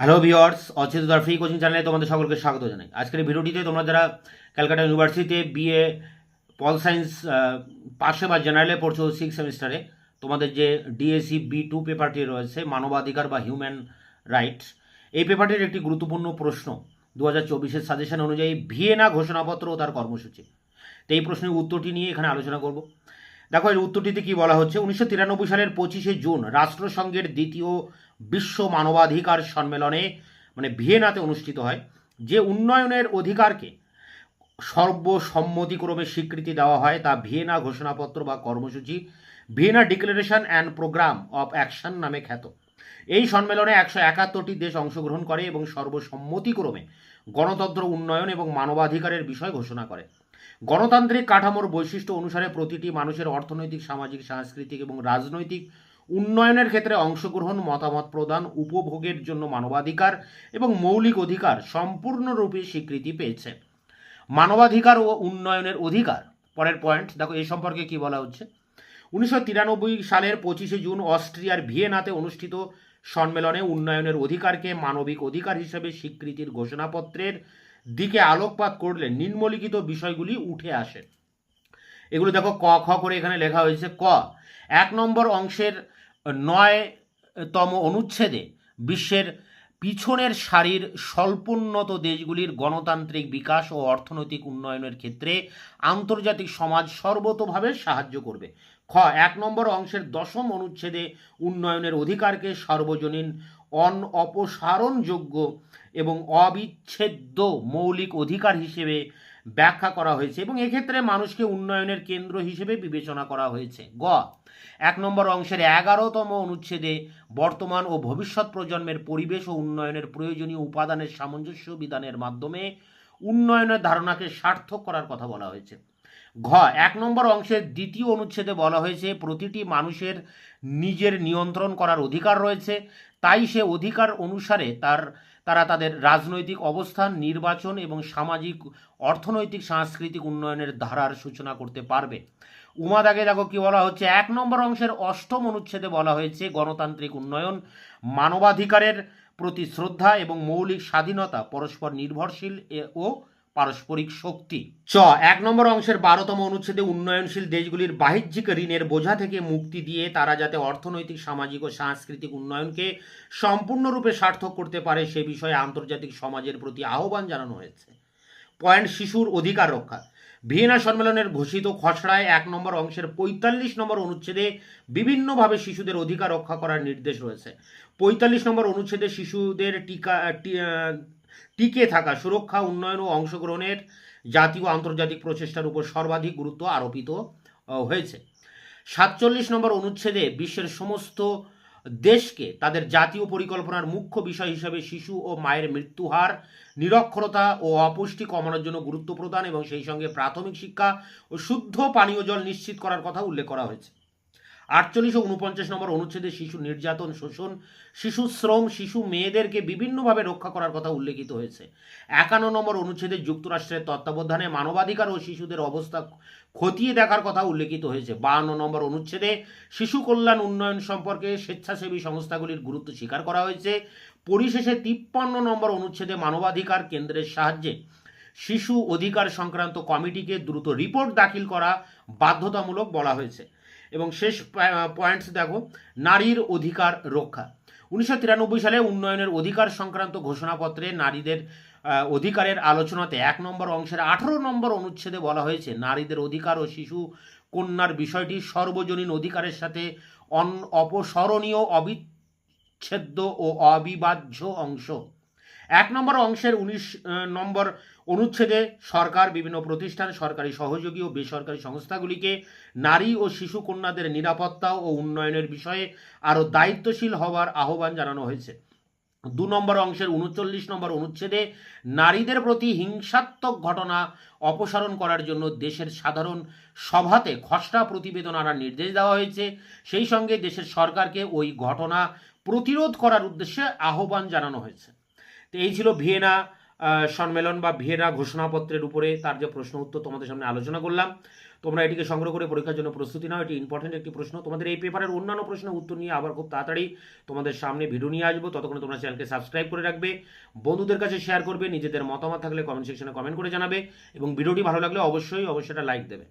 Hello viewers অচিত দার free coaching চ্যানেলে তোমাদের সকলকে স্বাগত জানাই। আজকের ভিডিওটিতে তোমরা যারা ক্যালকাটা ইউনিভার্সিটিতে বিএ পল সায়েন্স পাশে বা জেনারেলে পড়ছো সিক্স সেমিস্টারে তোমাদের যে ডিএসসি বি টু পেপারটি রয়েছে, মানবাধিকার বা হিউম্যান রাইটস এই পেপারটির একটি গুরুত্বপূর্ণ প্রশ্ন দু হাজার চব্বিশের সাজেশন অনুযায়ী ভিয়েনা ঘোষণাপত্র ও তার কর্মসূচি। তো এই প্রশ্নের উত্তরটি নিয়ে এখানে আলোচনা করব। দেখো, এর উত্তরটিতে কি বলা হচ্ছে? উনিশশো তিরানব্বই সালের পঁচিশে জুন রাষ্ট্রসংঘের দ্বিতীয় বিশ্ব মানবাধিকার সম্মেলনে মানে ভিয়েনাতে অনুষ্ঠিত হয়, যে উন্নয়নের অধিকারকে সর্বসম্মতিক্রমে স্বীকৃতি দেওয়া হয়, তা ভিয়েনা ঘোষণাপত্র বা কর্মসূচি, Vienna declaration and programme of action নামে খ্যাত। এই সম্মেলনে একশো একাত্তরটি দেশ অংশগ্রহণ করে এবং সর্বসম্মতিক্রমে গণতন্ত্র, উন্নয়ন এবং মানবাধিকারের বিষয় ঘোষণা করে। গণতান্ত্রিক কাঠামোর বৈশিষ্ট্য অনুসারে প্রতিটি মানুষের অর্থনৈতিক, সামাজিক, সাংস্কৃতিক এবং রাজনৈতিক উন্নয়নের ক্ষেত্রে অংশগ্রহণ, মতামত প্রদান, উপভোগের জন্য মানবাধিকার এবং মৌলিক অধিকার সম্পূর্ণরূপে স্বীকৃতি পেয়েছে। মানবাধিকার ও উন্নয়নের অধিকার। পরের পয়েন্ট, দেখো এই সম্পর্কে কি বলা হচ্ছে? উনিশশো তিরানব্বই সালের পঁচিশে জুন অস্ট্রিয়ার ভিয়েনাতে অনুষ্ঠিত সম্মেলনে উন্নয়নের অধিকারকে মানবিক অধিকার হিসেবে স্বীকৃতির ঘোষণাপত্রের দিকে আলোকপাত করলে নিম্নলিখিত বিষয়গুলি উঠে আসে। এগুলো দেখো ক, খ করে এখানে লেখা হয়েছে ক। এক নম্বর অংশের নয়তম অনুচ্ছেদে বিশ্বের পিছনের সারির স্বল্পোন্নত দেশগুলির গণতান্ত্রিক বিকাশ ও অর্থনৈতিক উন্নয়নের ক্ষেত্রে আন্তর্জাতিক সমাজ সর্বতোভাবে সাহায্য করবে। খ, এক নম্বর অংশের দশম অনুচ্ছেদে উন্নয়নের অধিকারকে সর্বজনীন অন অপসারণযোগ্য এবং অবিচ্ছেদ্য মৌলিক অধিকার হিসেবে ব্যাখ্যা করা হয়েছে এবং এক্ষেত্রে মানুষকে উন্নয়নের কেন্দ্র হিসেবে বিবেচনা করা হয়েছে। গ, এক নম্বর অংশের এগারোতম অনুচ্ছেদে বর্তমান ও ভবিষ্যৎ প্রজন্মের পরিবেশ ও উন্নয়নের প্রয়োজনীয় উপাদানের সামঞ্জস্য বিধানের মাধ্যমে উন্নয়নের ধারণাকে সার্থক করার কথা বলা হয়েছে। ঘ, এক নম্বর অংশের দ্বিতীয় অনুচ্ছেদে বলা হয়েছে, প্রতিটি মানুষের নিজের নিয়ন্ত্রণ করার অধিকার রয়েছে, তাই সে অধিকার অনুসারে তার, তারা তাদের রাজনৈতিক অবস্থান, নির্বাচন এবং সামাজিক, অর্থনৈতিক, সাংস্কৃতিক উন্নয়নের ধারার সূচনা করতে পারবে। উমাদাগে দেখো কি বলা হচ্ছে, এক নম্বর অংশের অষ্টম অনুচ্ছেদে বলা হয়েছে, গণতান্ত্রিক উন্নয়ন মানবাধিকারের প্রতি শ্রদ্ধা এবং মৌলিক স্বাধীনতা পরস্পর নির্ভরশীল ও পারস্পরিক শক্তি। চ, এক নম্বর অংশের বারোতম অনুচ্ছেদে উন্নয়নশীল দেশগুলির বাহ্যিক ঋণের বোঝা থেকে মুক্তি দিয়ে তারা যাতে অর্থনৈতিক, সামাজিক ও সাংস্কৃতিক উন্নয়নকে সম্পূর্ণরূপে সার্থক করতে পারে সে বিষয়ে আন্তর্জাতিক সমাজের প্রতি আহ্বান জানানো হয়েছে। পয়েন্ট, শিশুর অধিকার রক্ষা। ভিয়েনা সম্মেলনের ঘোষিত খসড়ায় এক নম্বর অংশের পঁয়তাল্লিশ নম্বর অনুচ্ছেদে বিভিন্নভাবে শিশুদের অধিকার রক্ষা করার নির্দেশ রয়েছে। পঁয়তাল্লিশ নম্বর অনুচ্ছেদে শিশুদের টিকা টিকে থাকা, সুরক্ষা, উন্নয়ন ও অংশগ্রহণের জাতীয় আন্তর্জাতিক প্রচেষ্টার উপর সর্বাধিক গুরুত্ব আরোপিত হয়েছে। সাতচল্লিশ নম্বর অনুচ্ছেদে বিশ্বের সমস্ত দেশকে তাদের জাতীয় পরিকল্পনার মুখ্য বিষয় হিসেবে শিশু ও মায়ের মৃত্যু হার নিরক্ষরতা ও অপুষ্টি কমানোর জন্য গুরুত্ব প্রদান এবং সেই সঙ্গে প্রাথমিক শিক্ষা ও শুদ্ধ পানীয় জল নিশ্চিত করার কথা উল্লেখ করা হয়েছে। আটচল্লিশ ও উনপঞ্চাশ নম্বর অনুচ্ছেদে শিশু নির্যাতন, শোষণ, শিশু শ্রম, শিশু মেয়েদেরকে বিভিন্নভাবে রক্ষা করার কথা উল্লেখিত হয়েছে। একান্ন নম্বর অনুচ্ছেদে যুক্তরাষ্ট্রের তত্ত্বাবধানে মানবাধিকার ও শিশুদের অবস্থা খতিয়ে দেখার কথা উল্লেখিত হয়েছে। বাহান্ন নম্বর অনুচ্ছেদে শিশু কল্যাণ উন্নয়ন সম্পর্কে স্বেচ্ছাসেবী সংস্থাগুলির গুরুত্ব স্বীকার করা হয়েছে। পরিশেষে তিপ্পান্ন নম্বর অনুচ্ছেদে মানবাধিকার কেন্দ্রের সাহায্যে শিশু অধিকার সংক্রান্ত কমিটিকে দ্রুত রিপোর্ট দাখিল করা বাধ্যতামূলক বলা হয়েছে। এবং শেষ পয়েন্টস দেখো, নারীর অধিকার রক্ষা। উনিশশো তিরানব্বই সালে উন্নয়নের অধিকার সংক্রান্ত ঘোষণাপত্রে নারীদের অধিকারের আলোচনাতে এক নম্বর অংশের আঠারো নম্বর অনুচ্ছেদে বলা হয়েছে, নারীদের অধিকার ও শিশু কন্যার বিষয়টি সর্বজনীন অধিকারের সাথে অন অপসরণীয়, অবিচ্ছেদ্য ও অবিবাহ্য অংশ। এক নম্বর অংশের উনিশ নম্বর অনুচ্ছেদে সরকার, বিভিন্ন প্রতিষ্ঠান, সরকারি সহযোগী ও বেসরকারি সংস্থাগুলিকে নারী ও শিশু কন্যাদের নিরাপত্তা ও উন্নয়নের বিষয়ে আরও দায়িত্বশীল হওয়ার আহ্বান জানানো হয়েছে। দু নম্বর অংশের উনচল্লিশ নম্বর অনুচ্ছেদে নারীদের প্রতি হিংসাত্মক ঘটনা অপসারণ করার জন্য দেশের সাধারণ সভাতে খসড়া প্রতিবেদন আনার নির্দেশ দেওয়া হয়েছে। সেই সঙ্গে দেশের সরকারকে ওই ঘটনা প্রতিরোধ করার উদ্দেশ্যে আহ্বান জানানো হয়েছে। তো এই ছিল ভিয়েনা সম্মেলন বা ভিয়েনা ঘোষণাপত্রের উপরে তার যে প্রশ্ন উত্তর তোমাদের সামনে আলোচনা করলাম। তোমরা এটিকে সংগ্রহ করে পরীক্ষার জন্য প্রস্তুতি নাও, এটি ইম্পর্টেন্ট একটি প্রশ্ন। তোমাদের এই পেপারের অন্যান্য প্রশ্নের উত্তর নিয়ে আবার খুব তাড়াতাড়ি তোমাদের সামনে ভিডিও নিয়ে আসব। ততক্ষণে তোমরা চ্যানেলকে সাবস্ক্রাইব করে রাখবে, বন্ধুদের কাছে শেয়ার করবে, নিজেদের মতামত থাকলে কমেন্ট সেকশনে কমেন্ট করে জানাবে এবং ভিডিওটি ভালো লাগলে অবশ্যই অবশ্যই একটা লাইক দেবে।